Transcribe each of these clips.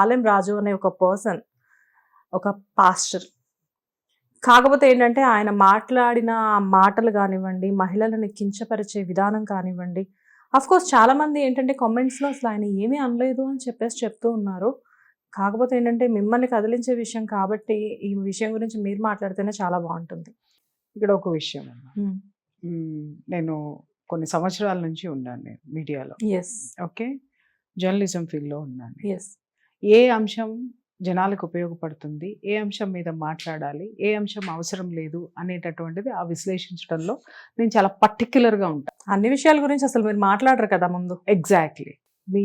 ఆలెం రాజు అనే ఒక పర్సన్ ఒక పాస్టర్. కాకపోతే ఏంటంటే ఆయన మాట్లాడిన మాటలు కానివ్వండి మహిళలను కించపరిచే విధానం కానివ్వండి అఫ్ కోర్స్ చాలా మంది ఏంటంటే comments లో అసలు ఆయన ఏమీ అనలేదు అని చెప్పేసి చెప్తూ ఉన్నారు. కాకపోతే ఏంటంటే మిమ్మల్ని కదిలించే విషయం కాబట్టి ఈ విషయం గురించి మీరు మాట్లాడితేనే చాలా బాగుంటుంది. ఇక్కడ ఒక విషయం నేను కొన్ని సంవత్సరాల నుంచి ఉన్నాను నేను మీడియాలో. Yes okay? జర్నలిజం ఫీల్డ్లో ఉన్నాను ఎస్ ఏ అంశం జనాలకు ఉపయోగపడుతుంది? ఏ అంశం మీద మాట్లాడాలి? ఏ అంశం అవసరం లేదు? అనేటటువంటిది ఆ విశ్లేషించడంలో నేను చాలా పర్టిక్యులర్గా ఉంటాను అన్ని విషయాల గురించి అసలు మీరు మాట్లాడరు కదా ముందు. ఎగ్జాక్ట్లీ మీ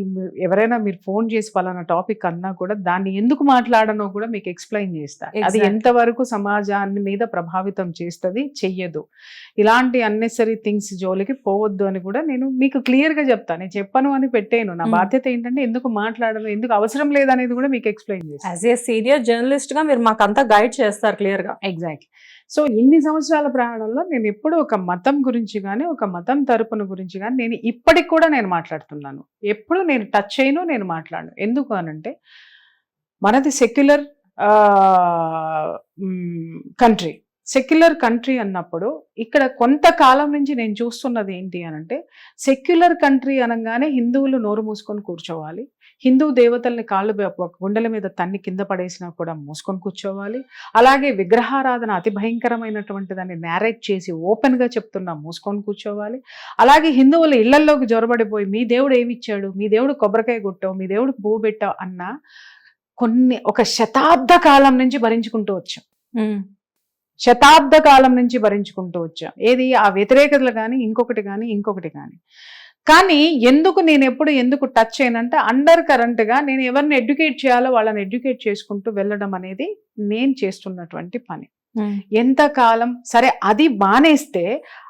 ఎవరైనా మీరు ఫోన్ చేసి పలానా టాపిక్ అన్నా కూడా దాన్ని ఎందుకు మాట్లాడనో కూడా మీకు ఎక్స్ప్లెయిన్ చేస్తా అది. ఎంతవరకు సమాజాన్ని మీద ప్రభావితం చేస్తుంది చెయ్యదు. ఇలాంటి అన్నెసరీ థింగ్స్ జోలికి పోవద్దు అని కూడా నేను మీకు క్లియర్గా చెప్తాను నేను చెప్పను అని పెట్టాను నా Mm. బాధ్యత ఏంటంటే ఎందుకు మాట్లాడను ఎందుకు అవసరం లేదనేది కూడా మీకు ఎక్స్ప్లెయిన్ చేస్తాను యాజ్ ఏ సీనియర్ జర్నలిస్ట్గా మీరు మాకు అంతా గైడ్ చేస్తారు క్లియర్గా ఎగ్జాక్ట్లీ సో ఇన్ని సంవత్సరాల ప్రయాణంలో నేను ఎప్పుడు ఒక మతం గురించి కానీ ఒక మతం తరపున గురించి కానీ నేను ఇప్పటికి కూడా నేను మాట్లాడుతున్నాను. ఎప్పుడు నేను టచ్ చేయను నేను మాట్లాడను. ఎందుకు అనంటే మనది సెక్యులర్ కంట్రీ సెక్యులర్ కంట్రీ అన్నప్పుడు ఇక్కడ కొంతకాలం నుంచి నేను చూస్తున్నది ఏంటి అనంటే సెక్యులర్ కంట్రీ అనగానే హిందువులు నోరు మూసుకొని కూర్చోవాలి. హిందూ దేవతల్ని కాళ్ళు గుండెల మీద తన్ని కింద పడేసినా కూడా మూసుకొని కూర్చోవాలి. అలాగే విగ్రహారాధన అతి భయంకరమైనటువంటి దాన్ని నేరేట్ చేసి ఓపెన్గా చెప్తున్నా మూసుకొని కూర్చోవాలి. అలాగే హిందువులు ఇళ్ళల్లోకి జొరబడిపోయి మీ దేవుడు ఏమిచ్చాడు? మీ దేవుడు కొబ్బరికాయ కొట్టావు? మీ దేవుడు పువ్వు పెట్టావు? అన్న కొన్ని ఒక శతాబ్ద కాలం నుంచి భరించుకుంటూ వచ్చాం. శతాబ్ద కాలం నుంచి భరించుకుంటూ వచ్చాం. ఏది? ఆ వ్యతిరేకతలు కానీ ఇంకొకటి కానీ ఇంకొకటి కానీ కానీ ఎందుకు నేను ఎప్పుడు ఎందుకు టచ్ చేయనంటే అండర్ కరెంట్గా నేను ఎవరిని ఎడ్యుకేట్ చేయాలో వాళ్ళని ఎడ్యుకేట్ చేసుకుంటూ వెళ్ళడం అనేది నేను చేస్తున్నటువంటి పని. ఎంతకాలం సరే అది మానేస్తే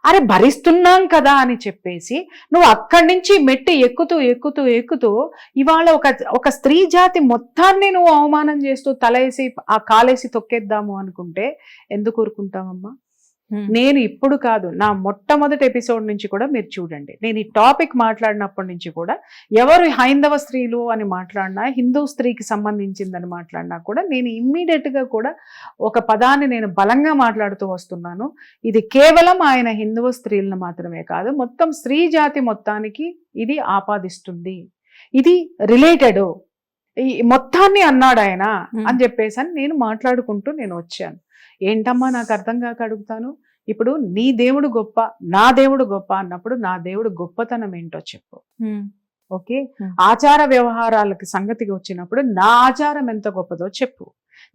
అరే భరిస్తున్నాం కదా అని చెప్పేసి నువ్వు అక్కడి నుంచి మెట్టి ఎక్కుతూ ఎక్కుతూ ఎక్కుతూ ఇవాళ ఒక ఒక స్త్రీ జాతి మొత్తాన్ని నువ్వు అవమానం చేస్తూ తలేసి ఆ కాలేసి తొక్కేద్దాము అనుకుంటే ఎందుకు ఊరుకుంటావమ్మా నేను ఇప్పుడు కాదు నా మొట్టమొదటి ఎపిసోడ్ నుంచి కూడా మీరు చూడండి. నేను ఈ టాపిక్ మాట్లాడినప్పటి నుంచి కూడా ఎవరు హైందవ స్త్రీలు అని మాట్లాడినా హిందూ స్త్రీకి సంబంధించిందని మాట్లాడినా కూడా నేను immediate గా కూడా ఒక పదాన్ని నేను బలంగా మాట్లాడుతూ వస్తున్నాను. ఇది కేవలం ఆయన హిందువ స్త్రీలను మాత్రమే కాదు మొత్తం స్త్రీ జాతి మొత్తానికి ఇది ఆపాదిస్తుంది. ఇది రిలేటెడ్ ఈ మొత్తాన్ని అన్నాడు ఆయన. అని చెప్పేసి అని నేను మాట్లాడుకుంటూ నేను వచ్చాను. ఏంటమ్మా నాకు అర్థం కాక అడుగుతాను? ఇప్పుడు నీ దేవుడు గొప్ప నా దేవుడు గొప్ప అన్నప్పుడు నా దేవుడు గొప్పతనం ఏంటో చెప్పు. ఓకే. ఆచార వ్యవహారాలకి సంగతికి వచ్చినప్పుడు నా ఆచారం ఎంత గొప్పదో చెప్పు.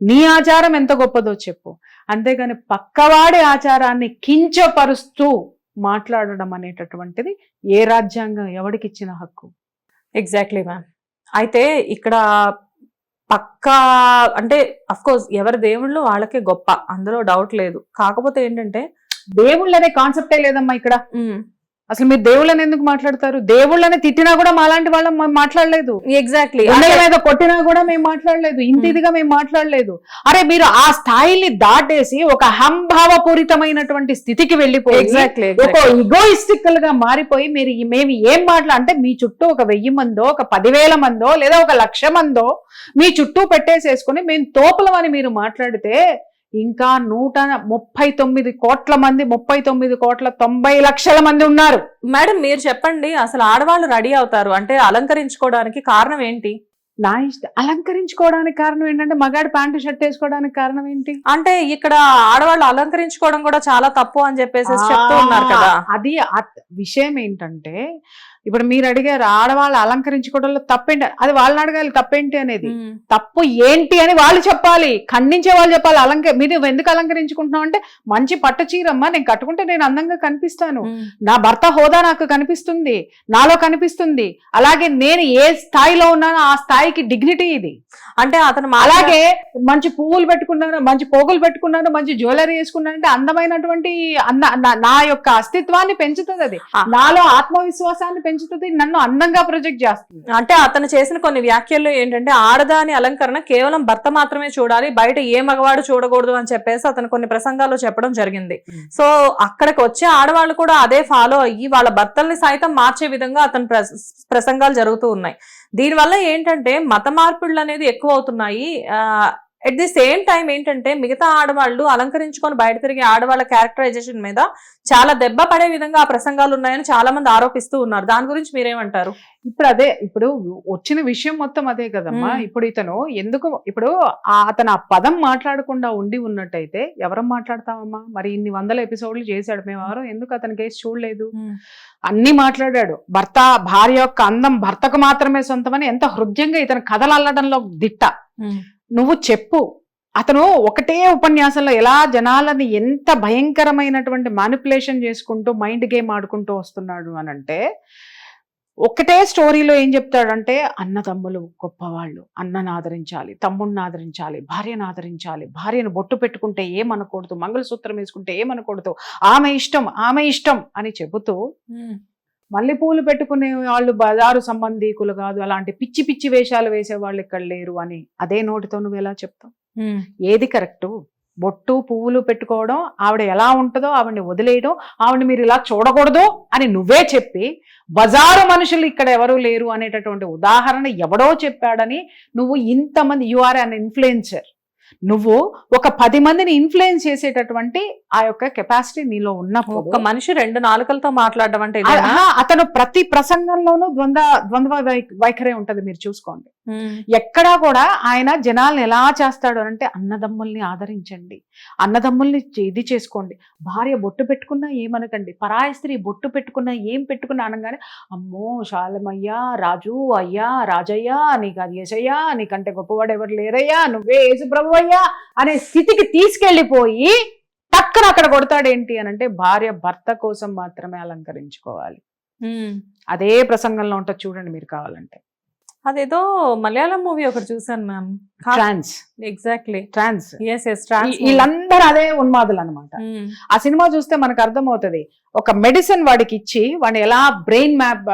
నీ ఆచారం ఎంత గొప్పదో చెప్పు. అంతేగాని పక్కవాడి ఆచారాన్ని కించపరుస్తూ మాట్లాడడం అనేటటువంటిది ఏ రాజ్యాంగం ఎవడికి ఇచ్చిన హక్కు? ఎగ్జాక్ట్లీ మ్యామ్ అయితే ఇక్కడ పక్కా అంటే అఫ్ కోర్స్ ఎవరి దేవుళ్ళు వాళ్ళకే గొప్ప అందులో డౌట్ లేదు. కాకపోతే ఏంటంటే దేవుళ్ళు అనే కాన్సెప్టే లేదమ్మా ఇక్కడ. అసలు మీరు దేవుళ్ళని ఎందుకు మాట్లాడతారు? దేవుళ్ళని తిట్టినా కూడా మాలాంటి వాళ్ళం మాట్లాడలేదు. ఎగ్జాక్ట్లీ మీద కొట్టినా కూడా మేము మాట్లాడలేదు. ఇంత Hmm. ఇదిగా మేము మాట్లాడలేదు. అరే మీరు ఆ స్థాయిని దాటేసి ఒక హంభావపూరితమైనటువంటి స్థితికి వెళ్ళిపోయి ఎగ్జాక్ట్లీ ఒక ఇగోయిస్టికల్గా మారిపోయి మీరు మేము ఏం మాట్లా అంటే మీ చుట్టూ ఒక వెయ్యి మందో ఒక పదివేల మందో లేదా ఒక లక్ష మందో మీ చుట్టూ పెట్టేసేసుకుని మేము తోపులమని మీరు మాట్లాడితే ఇంకా నూట ముప్పై తొమ్మిది కోట్ల మంది ముప్పై తొమ్మిది కోట్ల తొంభై లక్షల మంది ఉన్నారు. మేడం మీరు చెప్పండి అసలు ఆడవాళ్ళు రెడీ అవుతారు? అంటే అలంకరించుకోవడానికి కారణం ఏంటి? నా ఇష్టం అలంకరించుకోవడానికి కారణం ఏంటంటే మగాడు ప్యాంటు షర్ట్ వేసుకోవడానికి కారణం ఏంటి? అంటే ఇక్కడ ఆడవాళ్ళు అలంకరించుకోవడం కూడా చాలా తప్పు అని చెప్పేసి చెప్తూ ఉన్నారు కదా. అది విషయం ఏంటంటే ఇప్పుడు మీరు అడిగారు ఆడవాళ్ళు అలంకరించుకోవడంలో తప్పేంటి? అది వాళ్ళని అడగాలి తప్పేంటి అనేది. తప్పు ఏంటి అని వాళ్ళు చెప్పాలి. ఖండించే వాళ్ళు చెప్పాలి. అలంక మీరు ఎందుకు అలంకరించుకుంటున్నావు అంటే మంచి పట్టు చీరమ్మా నేను కట్టుకుంటే నేను అందంగా కనిపిస్తాను. నా భర్త హోదా నాకు కనిపిస్తుంది. నాలో కనిపిస్తుంది. అలాగే నేను ఏ స్థాయిలో ఉన్నానో ఆ స్థాయికి డిగ్నిటీ ఇది. అంటే అతను అలాగే మంచి పువ్వులు పెట్టుకున్నాను మంచి పోగులు పెట్టుకున్నాను మంచి జ్యువెలరీ వేసుకున్నాను అంటే అందమైనటువంటి అంద నా- యొక్క అస్తిత్వాన్ని పెంచుతుంది అది. నాలో ఆత్మవిశ్వాసాన్ని పెంచుతుంది నన్ను అందంగా ప్రొజెక్ట్ చేస్తుంది. అంటే అతను చేసిన కొన్ని వ్యాఖ్యలు ఏంటంటే ఆడదాని అలంకరణ కేవలం భర్త మాత్రమే చూడాలి బయట ఏ మగవాడు చూడకూడదు అని చెప్పేసి అతను కొన్ని ప్రసంగాల్లో చెప్పడం జరిగింది. సో అక్కడికి వచ్చే ఆడవాళ్ళు కూడా అదే ఫాలో అయ్యి వాళ్ళ భర్తల్ని సైతం మార్చే విధంగా అతని ప్రస- ప్రసంగాలు జరుగుతూ ఉన్నాయి. దీనివల్ల ఏంటంటే మత మార్పుళ్ళు అనేది ఎక్కువ అవుతున్నాయి. ఎట్ ది సేమ్ టైం ఏంటంటే మిగతా ఆడవాళ్ళు అలంకరించుకొని బయట తిరిగే ఆడవాళ్ళ క్యారెక్టరైజేషన్ మీద చాలా దెబ్బ పడే విధంగా ఆ ప్రసంగాలు ఉన్నాయని చాలా మంది ఆరోపిస్తూ ఉన్నారు. దాని గురించి మీరేమంటారు? ఇప్పుడు అదే ఇప్పుడు వచ్చిన విషయం మొత్తం అదే కదమ్మా. మ్మ్. ఇప్పుడు ఇతను ఎందుకు ఇప్పుడు అతను ఆ పదం మాట్లాడకుండా ఉండి ఉన్నట్టయితే ఎవరం మాట్లాడతామమ్మా? మరి ఇన్ని వందల ఎపిసోడ్లు చేశాడు మేము. ఎవరో ఎందుకు అతని కేసు చూడలేదు? అన్ని మాట్లాడాడు. భర్త భార్య యొక్క అందం భర్తకు మాత్రమే సొంతమని ఎంత హృదయంగా ఇతను కథలు అల్లడంలో దిట్ట. నువ్వు చెప్పు. అతను ఒకటే ఉపన్యాసంలో ఎలా జనాలని ఎంత భయంకరమైనటువంటి మానిపులేషన్ చేసుకుంటూ మైండ్ గేమ్ ఆడుకుంటూ వస్తున్నాడు అని అంటే ఒకటే స్టోరీలో ఏం చెప్తాడంటే అన్నదమ్ములు గొప్పవాళ్ళు అన్నను ఆదరించాలి తమ్ముడిని ఆదరించాలి భార్యను ఆదరించాలి భార్యను బొట్టు పెట్టుకుంటే ఏమనకూడదు మంగళసూత్రం వేసుకుంటే ఏమనకూడదు ఆమె ఇష్టం ఆమె ఇష్టం అని చెబుతూ మల్లెపూలు పెట్టుకునే వాళ్ళు బజారు సంబంధీకులు కాదు. అలాంటి పిచ్చి పిచ్చి వేషాలు వేసే వాళ్ళు ఇక్కడ లేరు అని అదే నోటితో నువ్వు ఎలా చెప్తావు? ఏది కరెక్టు? బొట్టు పువ్వులు పెట్టుకోవడం ఆవిడ ఎలా ఉంటుందో ఆవిడని వదిలేయడం ఆవిడని మీరు ఇలా చూడకూడదు అని నువ్వే చెప్పి బజారు మనుషులు ఇక్కడ ఎవరు లేరు అనేటటువంటి ఉదాహరణ ఎవడో చెప్పాడని నువ్వు ఇంతమంది యు ఆర్ అన్ ఇన్ఫ్లుయెన్సర్ నువ్వు ఒక పది మందిని ఇన్ఫ్లుయెన్స్ చేసేటటువంటి ఆ యొక్క కెపాసిటీ నీలో ఉన్నప్పుడు ఒక మనిషి రెండు నాలుకలతో మాట్లాడడం అంటే అతను ప్రతి ప్రసంగంలోనూ ద్వంద్వ ద్వంద్వ వైఖరే ఉంటది మీరు చూసుకోండి. ఎక్కడా కూడా ఆయన జనాల్ని ఎలా చేస్తాడు అంటే అన్నదమ్ముల్ని ఆదరించండి. అన్నదమ్ముల్ని ఇది చేసుకోండి. భార్య బొట్టు పెట్టుకున్నా ఏమనకండి. పరాయి స్త్రీ బొట్టు పెట్టుకున్నా ఏం పెట్టుకున్నా అనగానే అమ్మో శాలమయ్యా రాజు అయ్యా రాజయ్యా నీకు అది ఏసయ్యా నీకంటే గొప్పవాడు ఎవరు లేరయ్యా నువ్వే యేసు ప్రభు అయ్యా అనే స్థితికి తీసుకెళ్ళిపోయి టక్కన అక్కడ కొడతాడేంటి అని అంటే భార్య భర్త కోసం మాత్రమే అలంకరించుకోవాలి. అదే ప్రసంగంలో ఉంటుంది చూడండి మీరు కావాలంటే. అదేదో మలయాళం మూవీ ఒకటి చూసాను ma'am. Trance exactly Trance yes yes Trance వీళ్ళందరూ అదే ఉన్మాదులు అనమాట ఆ సినిమా చూస్తే మనకు అర్థమవుతుంది. ఒక మెడిసిన్ వాడికి ఇచ్చి వాడిని ఎలా బ్రెయిన్ మ్యాప్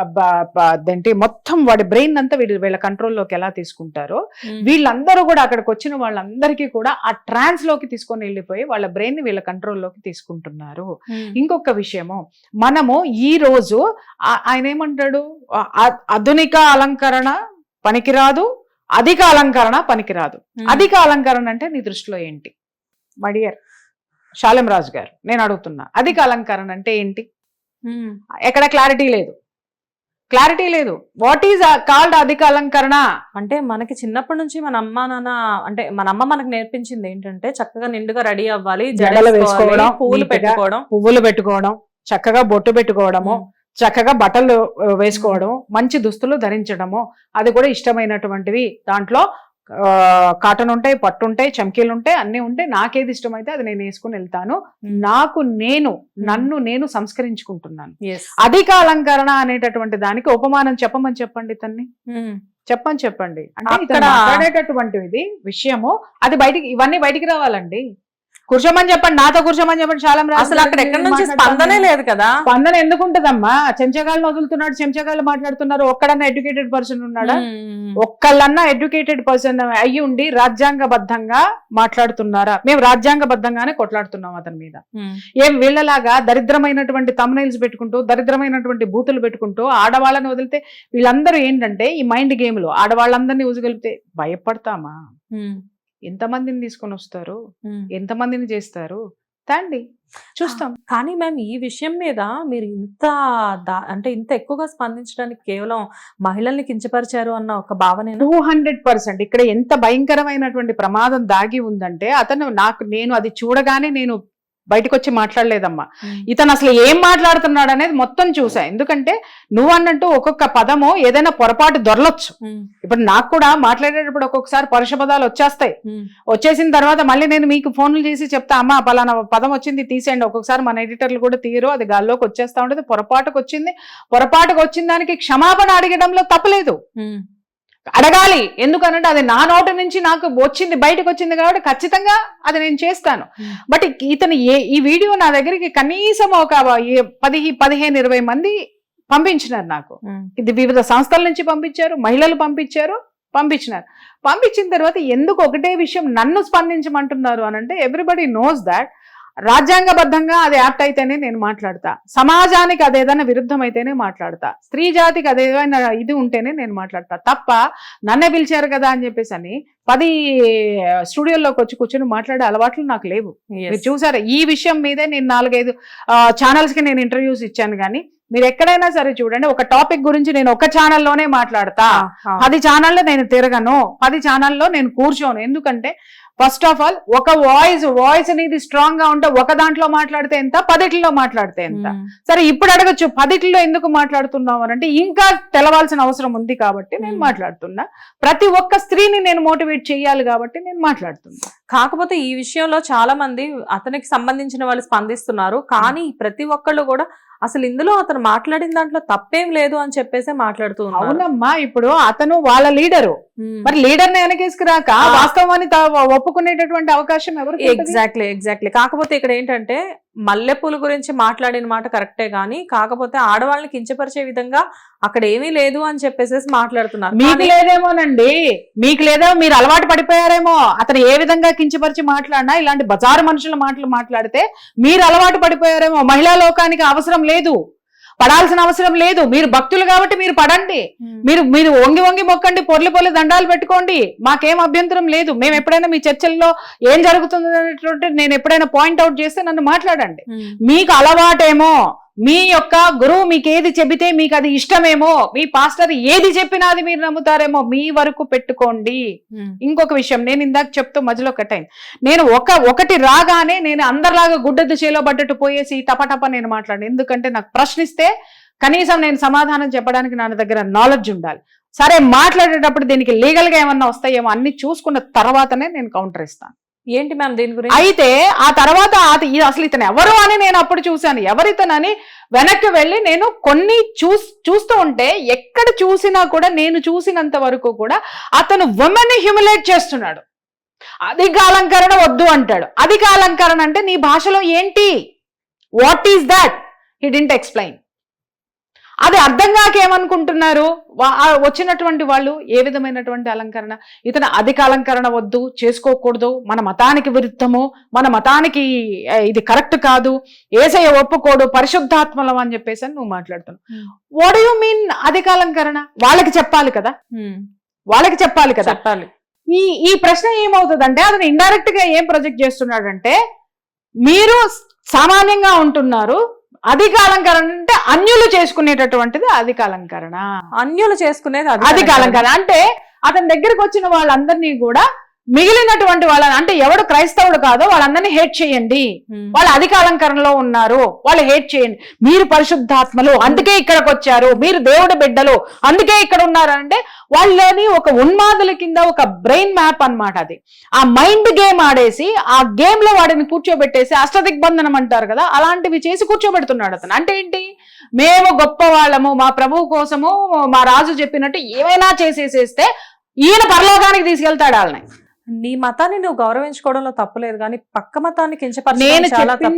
ఏంటి మొత్తం వాడి బ్రెయిన్ అంతా వీడి వీళ్ళ కంట్రోల్లోకి ఎలా తీసుకుంటారో వీళ్ళందరూ కూడా అక్కడికి వచ్చిన వాళ్ళందరికీ కూడా ఆ ట్రాన్స్లోకి తీసుకొని వెళ్ళిపోయి వాళ్ళ బ్రెయిన్ని వీళ్ళ కంట్రోల్లోకి తీసుకుంటున్నారు. ఇంకొక విషయము మనము ఈ రోజు ఆయన ఏమంటాడు? ఆధునిక అలంకరణ పనికిరాదు అధిక అలంకరణ పనికిరాదు. అధిక అలంకరణ అంటే నీ దృష్టిలో ఏంటి? మడియర్ శాలెం రాజు గారు నేను అడుగుతున్నా. అధిక అలంకరణ అంటే ఏంటి? ఎక్కడ క్లారిటీ లేదు. క్లారిటీ లేదు. వాట్ ఈజ్ కాల్డ్ అధిక అలంకరణ? అంటే మనకి చిన్నప్పటి నుంచి మన అమ్మ నాన్న అంటే మన అమ్మ మనకు నేర్పించింది ఏంటంటే చక్కగా నిండుగా రెడీ అవ్వాలి జడలు వేసుకోవడం, పువ్వులు. పెట్టుకోవడం. పువ్వులు పెట్టుకోవడం చక్కగా బొట్టు పెట్టుకోవడము చక్కగా బట్టలు వేసుకోవడం మంచి దుస్తులు ధరించడము అది కూడా ఇష్టమైనటువంటివి. దాంట్లో కాటన్ ఉంటాయి పట్టు ఉంటాయి చమ్కీలు ఉంటాయి అన్నీ ఉంటాయి నాకేది ఇష్టమైతే అది నేను వేసుకుని వెళ్తాను. నాకు నేను నన్ను నేను సంస్కరించుకుంటున్నాను. అధిక అలంకరణ అనేటటువంటి దానికి ఉపమానం చెప్పమని చెప్పండి తన్ని. చెప్పని చెప్పండి. అంటే ఇక్కడ మాట్లాడేటటువంటిది విషయము అది బయటికి ఇవన్నీ బయటికి రావాలండి. కూర్చోమని చెప్పండి నాతో కూర్చోమని చెప్పండి చాలా అసలు అక్కడ ఎక్కడి నుంచి స్పందనే లేదు కదా. స్పందన ఎందుకు ఉంటదమ్మా చెంచగాళ్ళు వదులుతున్నాడు చెంచగాళ్ళు మాట్లాడుతున్నారు ఒక్కడన్నా ఎడ్యుకేటెడ్ పర్సన్ ఉన్నాడా. ఒక్కళ్ళన్నా ఎడ్యుకేటెడ్ పర్సన్ అయ్యి ఉండి రాజ్యాంగబద్ధంగా మాట్లాడుతున్నారా? మేము రాజ్యాంగబద్ధంగానే కొట్లాడుతున్నాం అతని మీద. ఏం వీళ్ళలాగా దరిద్రమైనటువంటి తమ్నైల్స్ పెట్టుకుంటూ దరిద్రమైనటువంటి బూతులు పెట్టుకుంటూ ఆడవాళ్ళని వదిలితే వీళ్ళందరూ ఏంటంటే ఈ మైండ్ గేమ్లు ఆడవాళ్ళందరినీ ఉజగలిపితే భయపడతామా. ఎంతమందిని తీసుకొని వస్తారు. ఎంతమందిని చేస్తారు? తండి చూస్తాం. కానీ మ్యామ్ ఈ విషయం మీద మీరు ఇంత దా- అంటే ఇంత ఎక్కువగా స్పందించడానికి కేవలం మహిళల్ని కించపరిచారు అన్న ఒక భావన టూ హండ్రెడ్ పర్సెంట్. ఇక్కడ ఎంత భయంకరమైనటువంటి ప్రమాదం దాగి ఉందంటే అతను నాకు నేను అది చూడగానే నేను బయటకు వచ్చి మాట్లాడలేదమ్మా. ఇతను అసలు ఏం మాట్లాడుతున్నాడు అనేది మొత్తం చూసా. ఎందుకంటే నువ్వు అన్నట్టు ఒక్కొక్క పదము ఏదైనా పొరపాటు దొరలొచ్చు. ఇప్పుడు నాకు కూడా మాట్లాడేటప్పుడు ఒక్కొక్కసారి పరుష పదాలు వచ్చేస్తాయి. వచ్చేసిన తర్వాత మళ్ళీ నేను మీకు ఫోన్లు చేసి చెప్తా అమ్మా పలానా పదం వచ్చింది తీసేయండి. ఒక్కొక్కసారి మన ఎడిటర్లు కూడా తీయరు అది గాల్లోకి వచ్చేస్తా ఉంటుంది పొరపాటుకు వచ్చింది పొరపాటుకు వచ్చిన దానికి క్షమాపణ అడగడంలో తప్పలేదు. అడగాలి. ఎందుకనంటే అది నా నోటి నుంచి నాకు వచ్చింది బయటకు వచ్చింది కాబట్టి ఖచ్చితంగా అది నేను చేస్తాను. బట్ ఇతను ఏ ఈ వీడియో నా దగ్గరికి కనీసం ఒక పది పదిహేను ఇరవై మంది పంపించినారు నాకు. ఇది వివిధ సంస్థల నుంచి పంపించారు మహిళలు పంపించారు పంపించినారు. పంపించిన తర్వాత ఎందుకు ఒకటే విషయం నన్ను స్పందించమంటున్నారు అని అంటే ఎవ్రీబడి నోస్ దాట్ రాజ్యాంగబద్ధంగా అది యాప్ట్ అయితేనే నేను మాట్లాడతా. సమాజానికి అదేదైనా విరుద్ధం అయితేనే మాట్లాడతా. స్త్రీ జాతికి అదేదైనా ఇది ఉంటేనే నేను మాట్లాడతా. తప్ప నన్నే పిలిచారు కదా అని చెప్పేసి అని పది స్టూడియోలోకి వచ్చి కూర్చొని మాట్లాడే అలవాట్లు నాకు లేవు. మీరు చూసారా ఈ విషయం మీదే నేను నాలుగైదు ఛానల్స్కి నేను ఇంటర్వ్యూస్ ఇచ్చాను కానీ మీరు ఎక్కడైనా సరే చూడండి ఒక టాపిక్ గురించి నేను ఒక ఛానల్లోనే మాట్లాడతా. పది ఛానల్లో నేను తిరగను. పది ఛానల్లో నేను కూర్చోను. ఎందుకంటే ఫస్ట్ ఆఫ్ ఆల్ ఒక వాయిస్ వాయిస్ అనేది స్ట్రాంగ్గా ఉంటే ఒక దాంట్లో మాట్లాడితే ఎంత? పదిట్లో మాట్లాడితే ఎంత? సరే ఇప్పుడు అడగచ్చు పదిట్లో ఎందుకు మాట్లాడుతున్నావు అని అంటే ఇంకా తెలవాల్సిన అవసరం ఉంది కాబట్టి నేను. మాట్లాడుతున్నా. ప్రతి ఒక్క స్త్రీని నేను మోటివేట్ చేయాలి కాబట్టి నేను మాట్లాడుతున్నా. కాకపోతే ఈ విషయంలో చాలా మంది అతనికి సంబంధించిన వాళ్ళు స్పందిస్తున్నారు. కానీ ప్రతి ఒక్కళ్ళు కూడా అసలు ఇందులో అతను మాట్లాడిన దాంట్లో తప్పేం లేదు అని చెప్పేసి మాట్లాడుతూ అవునమ్మా ఇప్పుడు అతను వాళ్ళ లీడరు. మరి లీడర్ని వెనకేసుకురాక. వాస్తవాన్ని ఒప్పుకునేటటువంటి అవకాశం ఉంటది? ఎగ్జాక్ట్లీ ఎగ్జాక్ట్లీ కాకపోతే ఇక్కడ ఏంటంటే మల్లెపూల గురించి మాట్లాడిన మాట కరెక్టే గానీ కాకపోతే ఆడవాళ్ళని కించపరిచే విధంగా అక్కడ ఏమీ లేదు అని చెప్పేసి మాట్లాడుతున్నారు. మీకు లేదేమోనండి. మీకు లేదో మీరు అలవాటు పడిపోయారేమో. అతను ఏ విధంగా కించపరిచి మాట్లాడినా ఇలాంటి బజారు మనుషుల మాటలు మాట్లాడితే మీరు అలవాటు పడిపోయారేమో. మహిళా లోకానికి అవసరం లేదు. పడాల్సిన అవసరం లేదు. మీరు భక్తులు కాబట్టి మీరు పడండి. మీరు మీరు వంగి వంగి మొక్కండి పొర్లి పొర్లి దండాలు పెట్టుకోండి. మాకేం అభ్యంతరం లేదు. మేము ఎప్పుడైనా మీ చర్చల్లో ఏం జరుగుతుంది అనేటువంటి నేను ఎప్పుడైనా పాయింట్ అవుట్ చేస్తే నన్ను మాట్లాడండి. మీకు అలవాటేమో మీ యొక్క గురువు మీకు ఏది చెబితే మీకు అది ఇష్టమేమో మీ పాస్టర్ ఏది చెప్పినా అది మీరు నమ్ముతారేమో మీ వరకు పెట్టుకోండి. ఉమ్. ఇంకొక విషయం నేను ఇందాక చెప్తూ మధ్యలో కట్ అయింది. నేను ఒక ఒకటి రాగానే నేను అందరిలాగా గుడ్డెద్దు చేలో పడ్డట్టు పోయేసి టపటప నేను మాట్లాడి ఎందుకంటే నాకు ప్రశ్నిస్తే కనీసం నేను సమాధానం చెప్పడానికి నా దగ్గర నాలెడ్జ్ ఉండాలి. సరే మాట్లాడేటప్పుడు దీనికి లీగల్గా ఏమన్నా వస్తాయేమో అన్ని చూసుకున్న తర్వాతనే నేను కౌంటర్ ఇస్తాను. ఏంటి మ్యామ్ దీని గురించి? అయితే ఆ తర్వాత అది అసలు ఇతను ఎవరు అని నేను అప్పుడు చూశాను. ఎవరితనని వెనక్కి వెళ్ళి నేను కొన్ని చూస్ చూస్తూ ఉంటే ఎక్కడ చూసినా కూడా నేను చూసినంత వరకు కూడా అతను ఉమెన్ని హ్యూమిలేట్ చేస్తున్నాడు. అధిక అలంకరణ వద్దు అంటాడు. అధిక అలంకరణ అంటే నీ భాషలో ఏంటి? What is that he didn't explain అది అర్థం కాక ఏమనుకుంటున్నారు వా- ఆ వచ్చినటువంటి వాళ్ళు ఏ విధమైనటువంటి అలంకరణ? ఇతను అధిక అలంకరణ వద్దు చేసుకోకూడదు మన మతానికి విరుద్ధము మన మతానికి ఇది కరెక్ట్ కాదు ఏసయ్య ఒప్పుకోడు పరిశుద్ధాత్మలం అని చెప్పేసి అని నువ్వు మాట్లాడుతున్నావు. వాట్ యు మీన్ అధిక అలంకరణ? వాళ్ళకి చెప్పాలి కదా. వాళ్ళకి చెప్పాలి కదా? చెప్పాలి. ఈ ఈ ప్రశ్న ఏమవుతుందంటే అతను ఇండైరెక్ట్గా ఏం ప్రొజెక్ట్ చేస్తున్నాడంటే మీరు సామాన్యంగా ఉంటున్నారు అధిక అలంకరణ అంటే అన్యులు చేసుకునేటటువంటిది అధిక అలంకరణ అన్యులు చేసుకునేది అది అధిక అలంకరణ అంటే అతని దగ్గరికి వచ్చిన వాళ్ళందరినీ కూడా మిగిలినటువంటి వాళ్ళని అంటే ఎవడు క్రైస్తవుడు కాదో వాళ్ళందరినీ హేట్ చేయండి. వాళ్ళు అధిక అలంకరణలో ఉన్నారు వాళ్ళు హేట్ చేయండి. మీరు పరిశుద్ధాత్మలు అందుకే ఇక్కడికి వచ్చారు మీరు దేవుడి బిడ్డలు అందుకే ఇక్కడ ఉన్నారు అంటే వాళ్ళని ఒక ఉన్మాదుల కింద ఒక బ్రెయిన్ మ్యాప్ అన్నమాట అది. ఆ మైండ్ గేమ్ ఆడేసి ఆ గేమ్లో వాడిని కూర్చోబెట్టేసి అష్టదిగ్బంధనం అంటారు కదా అలాంటివి చేసి కూర్చోబెడుతున్నాడు అతను. అంటే ఏంటి? మేము గొప్ప వాళ్ళము మా ప్రభువు కోసము మా రాజు చెప్పినట్టు ఏమైనా చేసేసేస్తే ఈయన పరలోకానికి తీసుకెళ్తాడు వాళ్ళని. నీ మతాన్ని నువ్వు గౌరవించుకోవడంలో తప్పులేదు కానీ పక్క మతాన్ని నేను కించపరచడం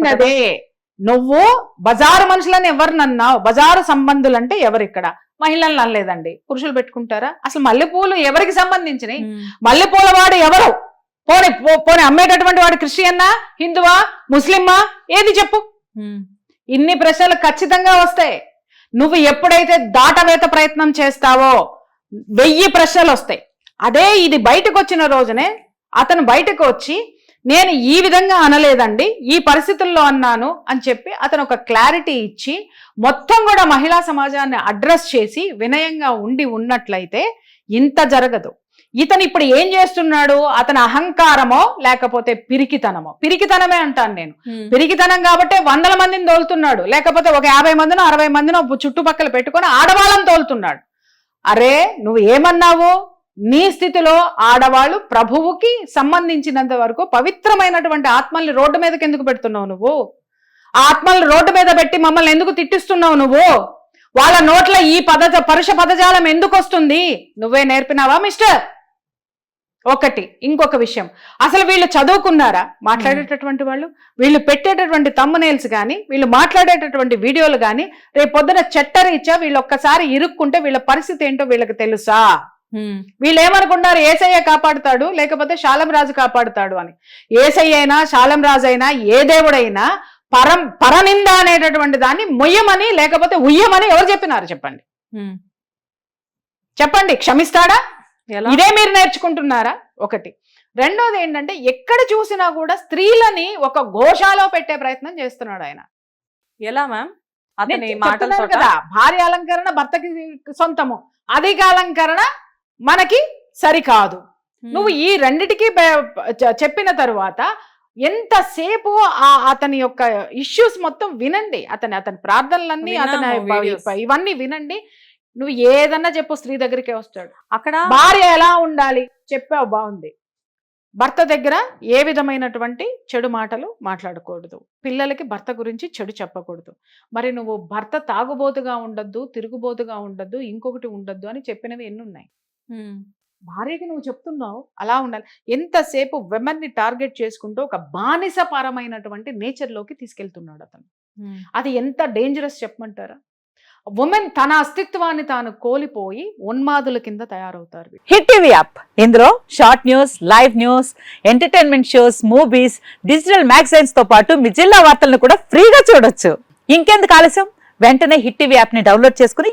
నువ్వు బజారు మనుషులని ఎవరినన్నావు బజారు సంబంధులు అంటే ఎవరు ఇక్కడ మహిళలను అనలేదండి. పురుషులు పెట్టుకుంటారా? అసలు మల్లెపూలు ఎవరికి సంబంధించినవి. మల్లెపూల వాడు ఎవరు? పోనీ పోనీ అమ్మేటటువంటి వాడు క్రిస్టియన్నా హిందువా ముస్లిమ్మా ఏది చెప్పు. ఇన్ని ప్రశ్నలు ఖచ్చితంగా వస్తాయి. నువ్వు ఎప్పుడైతే దాటవేత ప్రయత్నం చేస్తావో వెయ్యి ప్రశ్నలు వస్తాయి. అదే ఇది బయటకు వచ్చిన రోజునే అతను బయటకు వచ్చి నేను ఈ విధంగా అనలేదండి ఈ పరిస్థితుల్లో అన్నాను అని చెప్పి అతను ఒక క్లారిటీ ఇచ్చి మొత్తం కూడా మహిళా సమాజాన్ని అడ్రస్ చేసి వినయంగా ఉండి ఉన్నట్లయితే ఇంత జరగదు. ఇతను ఇప్పుడు ఏం చేస్తున్నాడు? అతని అహంకారమో లేకపోతే పిరికితనమో? పిరికితనమే అంటాను నేను. పిరికితనం కాబట్టి వందల మందిని తోలుతున్నాడు. లేకపోతే ఒక యాభై మందినో అరవై మందినో చుట్టుపక్కల పెట్టుకొని ఆడవాళ్ళని తోలుతున్నాడు. అరే నువ్వు ఏమన్నావు? నీ స్థితిలో ఆడవాళ్ళు ప్రభువుకి సంబంధించినంత వరకు పవిత్రమైనటువంటి ఆత్మల్ని రోడ్డు మీదకి ఎందుకు పెడుతున్నావు నువ్వు? ఆత్మల్ని రోడ్డు మీద పెట్టి మమ్మల్ని ఎందుకు తిట్టిస్తున్నావు నువ్వు? వాళ్ళ నోట్ల ఈ పద పరుష పదజాలం ఎందుకు వస్తుంది? నువ్వే నేర్పినావా మిస్టర్? ఒకటి ఇంకొక విషయం. అసలు వీళ్ళు చదువుకున్నారా? మాట్లాడేటటువంటి వాళ్ళు? వీళ్ళు పెట్టేటటువంటి తమ్మునేల్స్ కానీ వీళ్ళు మాట్లాడేటటువంటి వీడియోలు కానీ రేపు పొద్దున చట్టరీత్యా వీళ్ళు ఒక్కసారి ఇరుక్కుంటే వీళ్ళ పరిస్థితి ఏంటో వీళ్ళకి తెలుసా? వీళ్ళు ఏమనుకున్నారు ఏసయ్య కాపాడుతాడు లేకపోతే శాలం రాజు కాపాడుతాడు అని. ఏసయ్య అయినా శాలం రాజు అయినా ఏ దేవుడైనా పరం పరనింద అనేటటువంటి దాన్ని మొయ్యమని లేకపోతే ఉయ్యమని ఎవరు చెప్పినారు చెప్పండి. చెప్పండి క్షమిస్తాడా? ఇదే మీరు నేర్చుకుంటున్నారా? ఒకటి. రెండోది ఏంటంటే ఎక్కడ చూసినా కూడా స్త్రీలని ఒక ఘోషాలో పెట్టే ప్రయత్నం చేస్తున్నాడు ఆయన. ఎలా మ్యామ్? అతని చెప్తున్నాను కదా భార్య అలంకరణ భర్తకి సొంతము. అధిక అలంకరణ మనకి సరికాదు. నువ్వు ఈ రెండిటికి చెప్పిన తరువాత ఎంతసేపు ఆ అతని యొక్క ఇష్యూస్ మొత్తం వినండి. అతని అతని ప్రార్థనలన్నీ అతని. ఇవన్నీ వినండి. నువ్వు ఏదన్నా చెప్పు స్త్రీ దగ్గరికే వస్తాడు. అక్కడ భార్య ఎలా ఉండాలి? చెప్పావు బాగుంది. భర్త దగ్గర ఏ విధమైనటువంటి చెడు మాటలు మాట్లాడకూడదు. పిల్లలకి భర్త గురించి చెడు చెప్పకూడదు. మరి నువ్వు భర్త తాగుబోతుగా ఉండొద్దు తిరుగుబోతుగా ఉండొద్దు ఇంకొకటి ఉండొద్దు అని చెప్పినవి ఎన్ని ఉన్నాయి ఉమ్, భార్యకి నువ్వు చెప్తున్నావు అలా ఉండాలి. ఎంతసేపు women ని టార్గెట్ చేసుకుంటూ ఒక బానిసపరమైనటువంటి నేచర్లోకి తీసుకెళ్తున్నాడు అతను. అది ఎంత డేంజరస్ చెప్పమంటారా? ఉమెన్ తన అస్తిత్వాన్ని తాను కోల్పోయి ఉన్మాదుల కింద తయారవుతారు. హిట్ టీవీ యాప్ ఇందులో short news live news entertainment shows movies digital మ్యాగజైన్స్తో పాటు మీ జిల్లా వార్తలను కూడా ఫ్రీగా చూడొచ్చు. ఇంకెందుకు ఆలస్యం? వెంటనే హిట్ టీవీ యాప్ని డౌన్లోడ్ చేసుకుని